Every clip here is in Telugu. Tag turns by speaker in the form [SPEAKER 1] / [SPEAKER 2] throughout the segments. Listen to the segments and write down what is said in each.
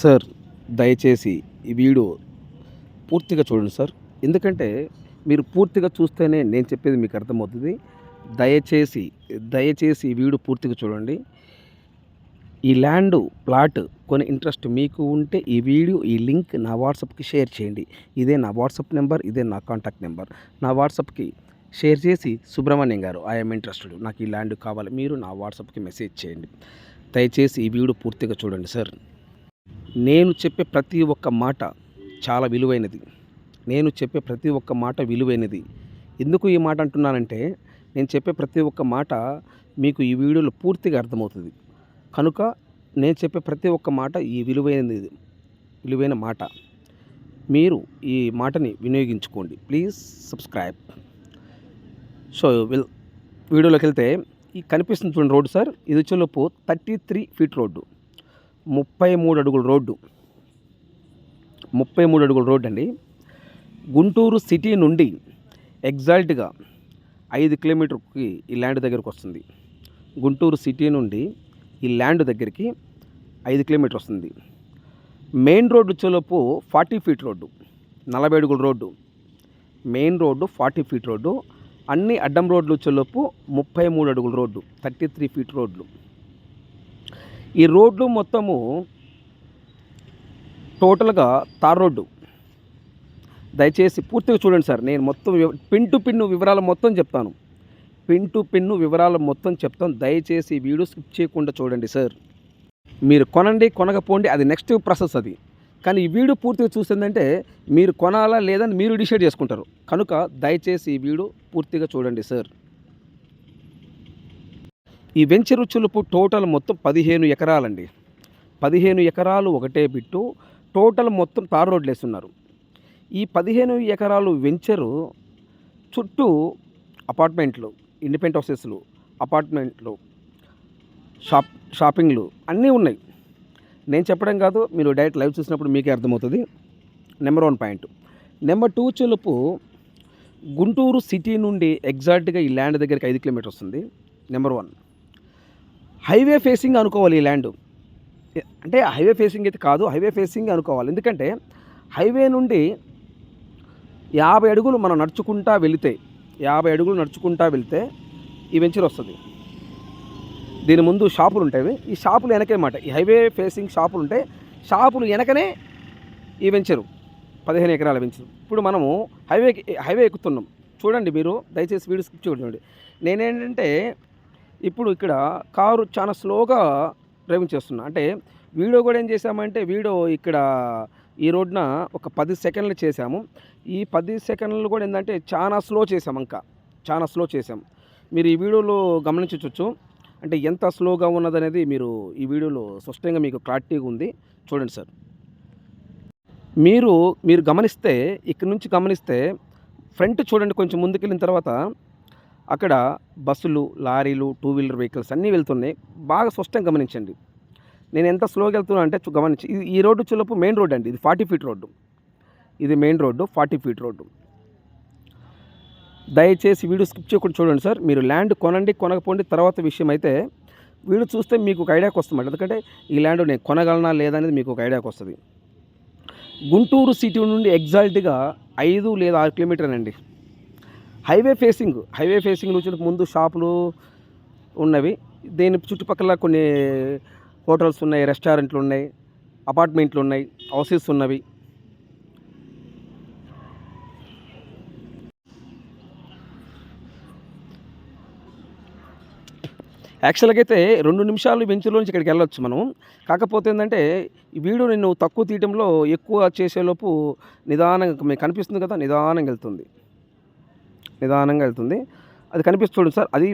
[SPEAKER 1] సార్ దయచేసి ఈ వీడియో పూర్తిగా చూడండి సార్. ఎందుకంటే మీరు పూర్తిగా చూస్తేనే నేను చెప్పేది మీకు అర్థమవుతుంది. దయచేసి దయచేసి ఈ వీడియో పూర్తిగా చూడండి. ఈ ల్యాండ్ ప్లాట్ కొన్ని ఇంట్రెస్ట్ మీకు ఉంటే ఈ వీడియో ఈ లింక్ నా వాట్సాప్కి షేర్ చేయండి. ఇదే నా వాట్సాప్ నెంబర్ ఇదే నా కాంటాక్ట్ నెంబర్. నా వాట్సాప్కి షేర్ చేసి సుబ్రహ్మణ్యం గారు ఐఎమ్ ఇంట్రెస్టెడ్ నాకు ఈ ల్యాండ్ కావాలి. మీరు నా వాట్సాప్కి మెసేజ్ చేయండి. దయచేసి ఈ వీడియో పూర్తిగా చూడండి సార్. నేను చెప్పే ప్రతి ఒక్క మాట చాలా విలువైనది. నేను చెప్పే ప్రతి ఒక్క మాట విలువైనది. ఎందుకు ఈ మాట అంటున్నానంటే నేను చెప్పే ప్రతి ఒక్క మాట మీకు ఈ వీడియోలో పూర్తిగా అర్థమవుతుంది. కనుక నేను చెప్పే ప్రతి ఒక్క మాట ఈ విలువైనది విలువైన మాట. మీరు ఈ మాటని వినియోగించుకోండి. Please subscribe. సో విల్ వీడియోలోకి వెళ్తే ఈ కనిపిస్తుంది చూడండి రోడ్డు సార్. ఇది వచ్చేలోపు థర్టీ త్రీ ఫీట్ రోడ్డు. ముప్పై మూడు అడుగుల రోడ్డు. ముప్పై మూడు అడుగుల రోడ్డు అండి. గుంటూరు సిటీ నుండి ఎగ్జాక్ట్గా ఐదు కిలోమీటర్కి ఈ ల్యాండ్ దగ్గరకు వస్తుంది. గుంటూరు సిటీ నుండి ఈ ల్యాండ్ దగ్గరికి ఐదు కిలోమీటర్ వస్తుంది. మెయిన్ రోడ్డు వచ్చేలోపు ఫార్టీ ఫీట్ రోడ్డు నలభై అడుగుల road. Main road forty feet road అన్ని అడ్డం రోడ్లు వచ్చేలోపు ముప్పై మూడు అడుగుల రోడ్డు థర్టీ త్రీ ఫీట్ రోడ్లు. ఈ రోడ్లు మొత్తము టోటల్గా తార్ రోడ్డు. దయచేసి పూర్తిగా చూడండి సార్ నేను మొత్తం పిన్ టు పిన్ను వివరాలు మొత్తం చెప్తాను. పిన్ టు పిన్ను వివరాలు మొత్తం చెప్తాను. దయచేసి వీడియో స్కిప్ చేయకుండా చూడండి సార్. మీరు కొనండి కొనకపోండి అది నెక్స్ట్ ప్రాసెస్ అది. కానీ ఈ వీడియో పూర్తిగా చూసిందంటే మీరు కొనాలా లేదని మీరు డిసైడ్ చేసుకుంటారు. కనుక దయచేసి ఈ వీడియో పూర్తిగా చూడండి సార్. ఈ వెంచరు చులుపు టోటల్ మొత్తం పదిహేను ఎకరాలండి. పదిహేను ఎకరాలు ఒకటే బిట్టు టోటల్ మొత్తం తార్ రోడ్లు వేస్తున్నారు. ఈ పదిహేను ఎకరాలు వెంచరు చుట్టూ అపార్ట్మెంట్లు ఇండిపెండెంట్ హౌసెస్లు అపార్ట్మెంట్లు షాప్ షాపింగ్లు అన్నీ ఉన్నాయి. నేను చెప్పడం కాదు మీరు డైరెక్ట్ లైవ్ చూసినప్పుడు మీకే అర్థమవుతుంది. Number one point. Number two చెలుపు Guntur city నుండి ఎగ్జాక్ట్గా ఈ ల్యాండ్ దగ్గరికి ఐదు కిలోమీటర్ వస్తుంది. Number one. హైవే ఫేసింగ్ అనుకోవాలి ఈ ల్యాండ్. అంటే హైవే ఫేసింగ్ అయితే కాదు హైవే ఫేసింగ్ అనుకోవాలి. ఎందుకంటే హైవే నుండి యాభై అడుగులు మనం నడుచుకుంటా వెళితే యాభై అడుగులు నడుచుకుంటా వెళితే ఈ వెంచర్ వస్తుంది. దీని ముందు షాపులు ఉంటాయి. ఈ షాపులు వెనకే మాట. ఈ హైవే ఫేసింగ్ షాపులు ఉంటాయి షాపులు వెనకనే ఈ వెంచరు పదిహేను ఎకరాల వెంచరు. ఇప్పుడు మనము హైవే హైవే ఎక్కుతున్నాం. చూడండి మీరు దయచేసి వీడియో స్కిప్ చూడండి నేనేంటంటే ఇప్పుడు ఇక్కడ కారు చాలా స్లోగా డ్రైవింగ్ చేస్తున్నా. అంటే వీడియో కూడా ఏం చేసామంటే వీడియో ఇక్కడ ఈ రోడ్న ఒక పది సెకండ్లు చేసాము ఈ పది సెకండ్లు కూడా ఏంటంటే చాలా స్లో చేసాం ఇంకా. చాలా స్లో చేసాం మీరు ఈ వీడియోలో గమనించవచ్చు అంటే ఎంత స్లోగా ఉన్నదనేది మీరు ఈ వీడియోలో స్పష్టంగా మీకు క్లారిటీగా ఉంది. చూడండి సార్. మీరు మీరు గమనిస్తే ఇక్కడ నుంచి గమనిస్తే ఫ్రంట్ చూడండి కొంచెం ముందుకెళ్ళిన తర్వాత అక్కడ బస్సులు లారీలు టూ వీలర్ వెహికల్స్ అన్నీ వెళ్తున్నాయి. బాగా స్పష్టంగా గమనించండి. నేను ఎంత స్లోగా వెళ్తున్నా అంటే గమనించి ఇది ఈ రోడ్డు చులపు మెయిన్ రోడ్ అండి. ఇది ఫార్టీ ఫీట్ రోడ్డు. ఇది main road forty feet road. దయచేసి వీడియో స్కిప్ చేయకుండా చూడండి సార్. మీరు ల్యాండ్ కొనండి కొనకపోండి తర్వాత విషయం అయితే వీడియో చూస్తే మీకు ఒక ఐడియాకి వస్తుంది ఎందుకంటే ఈ ల్యాండ్ నేను కొనగలనా లేదా అనేది మీకు ఒక ఐడియాకి వస్తుంది. గుంటూరు సిటీ నుండి ఎగ్జాక్ట్గా ఐదు లేదా ఆరు కిలోమీటర్ అండి. హైవే ఫేసింగ్ హైవే ఫేసింగ్ నుంచి ముందు షాపులు ఉన్నవి. దీని చుట్టుపక్కల కొన్ని హోటల్స్ ఉన్నాయి రెస్టారెంట్లు ఉన్నాయి అపార్ట్మెంట్లు ఉన్నాయి హౌసెస్ ఉన్నవి. యాక్చువల్గా అయితే రెండు నిమిషాలు వెంచులో నుంచి ఇక్కడికి వెళ్ళొచ్చు మనం. కాకపోతే ఏంటంటే ఈ వీడియో నేను తక్కువ తీయడంలో ఎక్కువ చేసేలోపు నిదానంగా మీకు కనిపిస్తుంది కదా నిదానంగా వెళ్తుంది. నిదానంగా వెళ్తుంది. అది కనిపిస్తుంది సార్ అది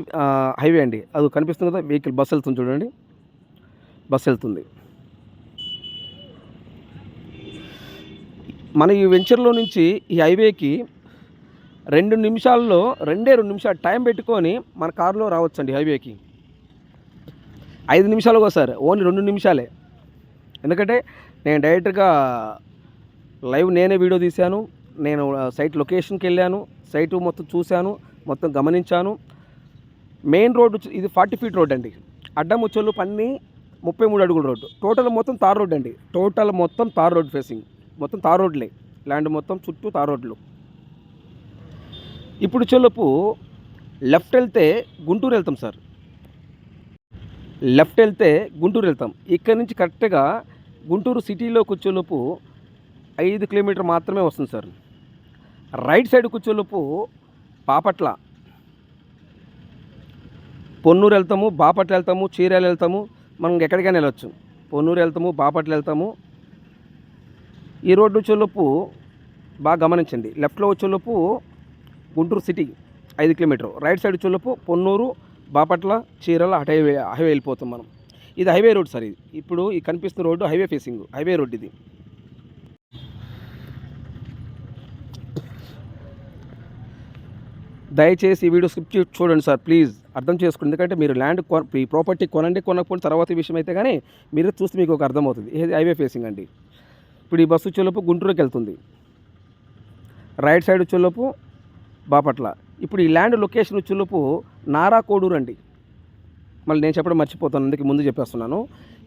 [SPEAKER 1] హైవే అండి. అది కనిపిస్తుంది కదా వెహికల్ బస్ వెళ్తుంది చూడండి. బస్సు వెళ్తుంది. మన ఈ వెంచర్లో నుంచి ఈ హైవేకి రెండు నిమిషాల్లో రెండే రెండు నిమిషాలు టైం పెట్టుకొని మన కారులో రావచ్చండి హైవేకి. ఐదు నిమిషాలు సార్ ఓన్లీ రెండు నిమిషాలే. ఎందుకంటే నేను డైరెక్ట్గా లైవ్ నేనే వీడియో తీశాను నేను సైట్ లొకేషన్కి వెళ్ళాను సైట్ మొత్తం చూశాను మొత్తం గమనించాను. మెయిన్ రోడ్డు ఇది ఫార్టీ ఫీట్ రోడ్ అండి. అడ్డం వచ్చేలోపు అన్నీ ముప్పై మూడు అడుగుల రోడ్డు. టోటల్ మొత్తం తార్ రోడ్ అండి. టోటల్ మొత్తం తార్ రోడ్ ఫేసింగ్. మొత్తం తార్ రోడ్లే. ల్యాండ్ మొత్తం చుట్టూ తార్ రోడ్లు. ఇప్పుడు చెల్లుపు లెఫ్ట్ వెళ్తే గుంటూరు వెళ్తాం సార్. లెఫ్ట్ వెళ్తే గుంటూరు వెళ్తాం. ఇక్కడ నుంచి కరెక్ట్గా గుంటూరు సిటీలో కూర్చోలోపు ఐదు కిలోమీటర్ మాత్రమే వస్తుంది సార్. రైట్ సైడ్ కూర్చోలోపు బాపట్ల. పొన్నూరు వెళ్తాము బాపట్ల వెళ్తాము చీరాలు వెళ్తాము మనం ఎక్కడికైనా వెళ్ళొచ్చు. పొన్నూరు వెళ్తాము బాపట్ల వెళ్తాము. ఈ రోడ్డు వచ్చేలోపు బాగా గమనించండి. లెఫ్ట్లో వచ్చేలోపు గుంటూరు సిటీ ఐదు కిలోమీటర్. రైట్ సైడ్ వచ్చేలోపు పొన్నూరు బాపట్ల చీరాల అటు హైవే హైవే వెళ్ళిపోతాం మనం. ఇది హైవే రోడ్ సార్ ఇది. ఇప్పుడు ఈ కనిపిస్తున్న road highway facing highway road ఇది. దయచేసి ఈ వీడియో స్కిప్ చూడండి సార్ ప్లీజ్. అర్థం చేసుకోండి. ఎందుకంటే మీరు ల్యాండ్ కొన ఈ ప్రాపర్టీ కొనండి కొనకపోయిన తర్వాత విషయం అయితే కానీ మీరు చూస్తే మీకు ఒక అర్థమవుతుంది. ఇది హైవే ఫేసింగ్ అండి. ఇప్పుడు ఈ బస్సు వచ్చేలోపు గుంటూరుకి వెళ్తుంది. రైట్ సైడ్ వచ్చేలోపు బాపట్ల. ఇప్పుడు ఈ ల్యాండ్ లొకేషన్ వచ్చేలోపు నారా కోడూరు అండి. మళ్ళీ నేను చెప్పడం మర్చిపోతాను అందుకే ముందు చెప్పేస్తున్నాను.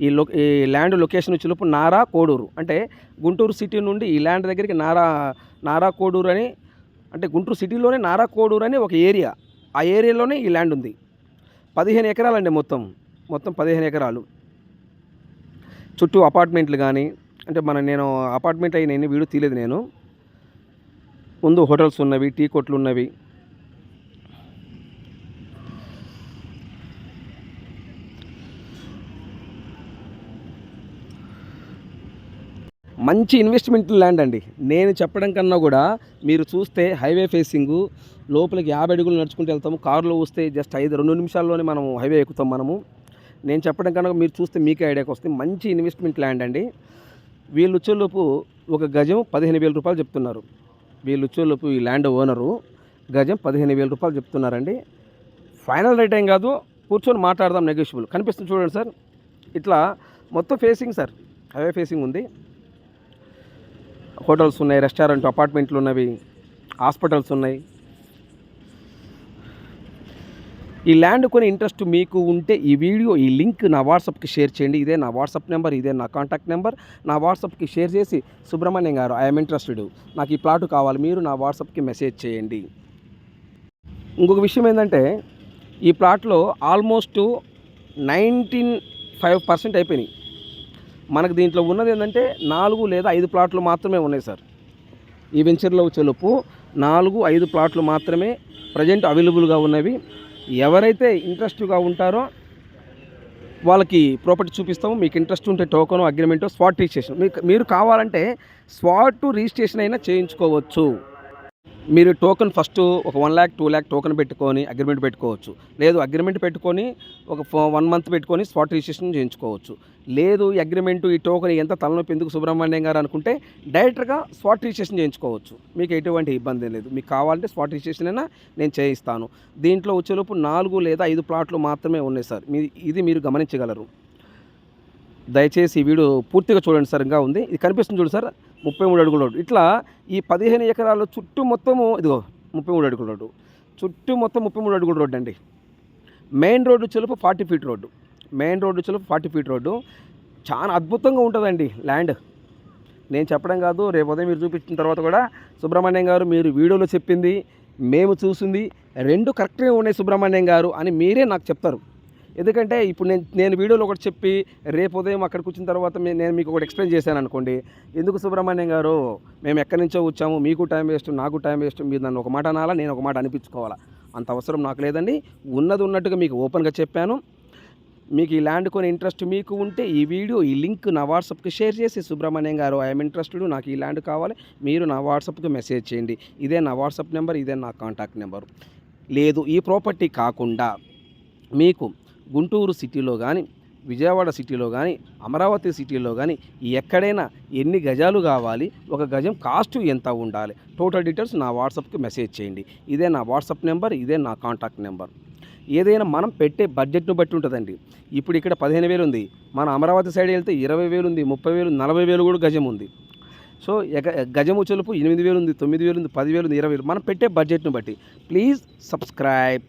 [SPEAKER 1] ఈ లొ ఈ ల్యాండ్ లొకేషన్ వచ్చేలోపు నారా కోడూరు. అంటే గుంటూరు సిటీ నుండి ఈ ల్యాండ్ దగ్గరికి నారా నారా కోడూరు అని అంటే గుంటూరు సిటీలోనే నారాకోడూరు అనే ఒక ఏరియా. ఆ ఏరియాలోనే ఈ ల్యాండ్ ఉంది. పదిహేను ఎకరాలండి మొత్తం. మొత్తం పదిహేను ఎకరాలు. చుట్టూ అపార్ట్మెంట్లు కానీ అంటే మన నేను అపార్ట్మెంట్ అయిన నేను వీడియో తీయలేదు నేను. ముందు హోటల్స్ ఉన్నవి టీ కొట్లు ఉన్నవి మంచి ఇన్వెస్ట్మెంట్ ల్యాండ్ అండి. నేను చెప్పడం కన్నా కూడా మీరు చూస్తే హైవే ఫేసింగు లోపలికి యాభై అడుగులు నడుచుకుంటూ వెళ్తాము. కారులో వస్తే జస్ట్ ఐదు రెండు నిమిషాల్లోనే మనం హైవే ఎక్కుతాం మనము. నేను చెప్పడం కన్నా మీరు చూస్తే మీకే ఐడియాకి వస్తుంది. మంచి ఇన్వెస్ట్మెంట్ ల్యాండ్ అండి. వీళ్ళు వచ్చేలోపు ఒక గజం పదిహేను వేల రూపాయలు చెప్తున్నారు. వీళ్ళు వచ్చేలోపు ఈ ల్యాండ్ ఓనరు గజం పదిహేను వేల రూపాయలు చెప్తున్నారండి. ఫైనల్ రేట్ ఏం కాదు. కూర్చొని మాట్లాడదాం నెగోషియబుల్ కనిపిస్తుంది చూడండి సార్. ఇట్లా మొత్తం ఫేసింగ్ సార్. హైవే ఫేసింగ్ ఉంది. హోటల్స్ ఉన్నాయి రెస్టారెంట్ అపార్ట్మెంట్లు ఉన్నవి హాస్పిటల్స్ ఉన్నాయి. ఈ ల్యాండ్ కొని ఇంట్రెస్ట్ మీకు ఉంటే ఈ వీడియో ఈ లింక్ నా వాట్సాప్కి షేర్ చేయండి. ఇదే నా వాట్సాప్ నెంబర్ ఇదే నా కాంటాక్ట్ నెంబర్. నా వాట్సాప్కి షేర్ చేసి సుబ్రహ్మణ్యం గారు ఐఎమ్ ఇంట్రెస్టెడ్. నాకు ఈ ప్లాట్ కావాలి మీరు నా వాట్సాప్కి మెసేజ్ చేయండి. ఇంకొక విషయం ఏంటంటే ఈ ప్లాట్లో ఆల్మోస్ట్ నైన్టీన్ ఫైవ్ పర్సెంట్ అయిపోయినాయి. మనకు దీంట్లో ఉన్నది ఏంటంటే నాలుగు లేదా ఐదు ప్లాట్లు మాత్రమే ఉన్నాయి సార్. ఈ వెంచర్లో చెలుపు నాలుగు ఐదు ప్లాట్లు మాత్రమే ప్రజెంట్ అవైలబుల్గా ఉన్నవి. ఎవరైతే ఇంట్రెస్ట్గా ఉంటారో వాళ్ళకి ప్రాపర్టీ చూపిస్తాము. మీకు ఇంట్రెస్ట్ ఉంటే టోకను అగ్రిమెంటు స్పాట్ రిజిస్ట్రేషన్. మీకు మీరు కావాలంటే స్పాట్ రిజిస్ట్రేషన్ అయినా చేయించుకోవచ్చు. మీరు టోకెన్ ఫస్ట్ ఒక one lakh two lakh token పెట్టుకొని అగ్రిమెంట్ పెట్టుకోవచ్చు. లేదు అగ్రిమెంట్ పెట్టుకొని ఒక వన్ మంత్ పెట్టుకొని స్పాట్ రిజిస్ట్రేషన్ చేయించుకోవచ్చు. లేదు అగ్రిమెంటు ఈ టోకెన్ ఎంత తలనొప్పి ఎందుకు సుబ్రహ్మణ్యం గారు అనుకుంటే డైరెక్ట్గా స్పాట్ రిజిస్ట్రేషన్ చేయించుకోవచ్చు. మీకు ఎటువంటి ఇబ్బంది లేదు. మీకు కావాలంటే స్పాట్ రిజిస్ట్రేషన్ అయినా నేను చేయిస్తాను. దీంట్లో వచ్చేలోపు నాలుగు లేదా ఐదు ప్లాట్లు మాత్రమే ఉన్నాయి సార్. మీ ఇది మీరు గమనించగలరు. దయచేసి ఈ వీడియో పూర్తిగా చూడండి సార్. ఇంకా ఉంది. ఇది కనిపిస్తుంది చూడు సార్. ముప్పై మూడు అడుగుల రోడ్డు. ఇట్లా ఈ పదిహేను ఎకరాల చుట్టూ మొత్తము ఇదిగో ముప్పై మూడు అడుగుల రోడ్డు. చుట్టూ మొత్తం ముప్పై మూడు అడుగుల రోడ్డు అండి. Main road చెలుపు forty feet road. Main road వచ్చి ఫార్టీ ఫీట్ రోడ్డు. చాలా అద్భుతంగా ఉంటుందండి ల్యాండ్. నేను చెప్పడం కాదు రేపు ఉదయం మీరు చూపించిన తర్వాత కూడా సుబ్రహ్మణ్యం గారు మీరు వీడియోలో చెప్పింది మేము చూసింది రెండు కరెక్ట్గా ఉన్నాయి సుబ్రహ్మణ్యం గారు అని మీరే నాకు చెప్తారు. ఎందుకంటే ఇప్పుడు నేను నేను వీడియోలో ఒకటి చెప్పి రేపు ఉదయం అక్కడికి వచ్చిన తర్వాత నేను మీకు ఒకటి ఎక్స్ప్లెయిన్ చేశాను అనుకోండి. ఎందుకు సుబ్రహ్మణ్యం గారు మేము ఎక్కడి నుంచో వచ్చాము మీకు టైం వేస్ట్ నాకు టైం వేస్ట్ మీరు నన్ను ఒక మాట అనాలా నేను ఒక మాట అనిపించుకోవాలా? అంత అవసరం నాకు లేదండి. ఉన్నది ఉన్నట్టుగా మీకు ఓపెన్గా చెప్పాను. మీకు ఈ ల్యాండ్ కొని ఇంట్రెస్ట్ మీకు ఉంటే ఈ వీడియో ఈ లింక్ నా వాట్సాప్కి షేర్ చేసి సుబ్రహ్మణ్యం గారు ఐఎమ్ ఇంట్రెస్టెడ్ నాకు ఈ ల్యాండ్ కావాలి మీరు నా వాట్సాప్కి మెసేజ్ చేయండి. ఇదే నా వాట్సాప్ నెంబర్ ఇదే నా కాంటాక్ట్ నెంబర్. లేదు ఈ ప్రాపర్టీ కాకుండా మీకు గుంటూరు సిటీలో కానీ విజయవాడ సిటీలో కానీ అమరావతి సిటీలో కానీ ఎక్కడైనా ఎన్ని గజాలు కావాలి ఒక గజం కాస్ట్ ఎంత ఉండాలి టోటల్ డీటెయిల్స్ నా వాట్సాప్కి మెసేజ్ చేయండి. ఇదే నా వాట్సాప్ నెంబర్ ఇదే నా కాంటాక్ట్ నెంబర్. ఏదైనా మనం పెట్టే బడ్జెట్ను బట్టి ఉంటుందండి. ఇప్పుడు ఇక్కడ పదిహేను వేలు ఉంది. మన అమరావతి సైడ్ వెళ్తే ఇరవై వేలు ఉంది ముప్పై వేలు నలభై వేలు కూడా గజం ఉంది. సో ఎగ గజము చెలుపు ఎనిమిది వేలు ఉంది తొమ్మిది వేలు ఉంది పదివేలు ఉంది ఇరవై వేలు మనం పెట్టే బడ్జెట్ను బట్టి. Please subscribe.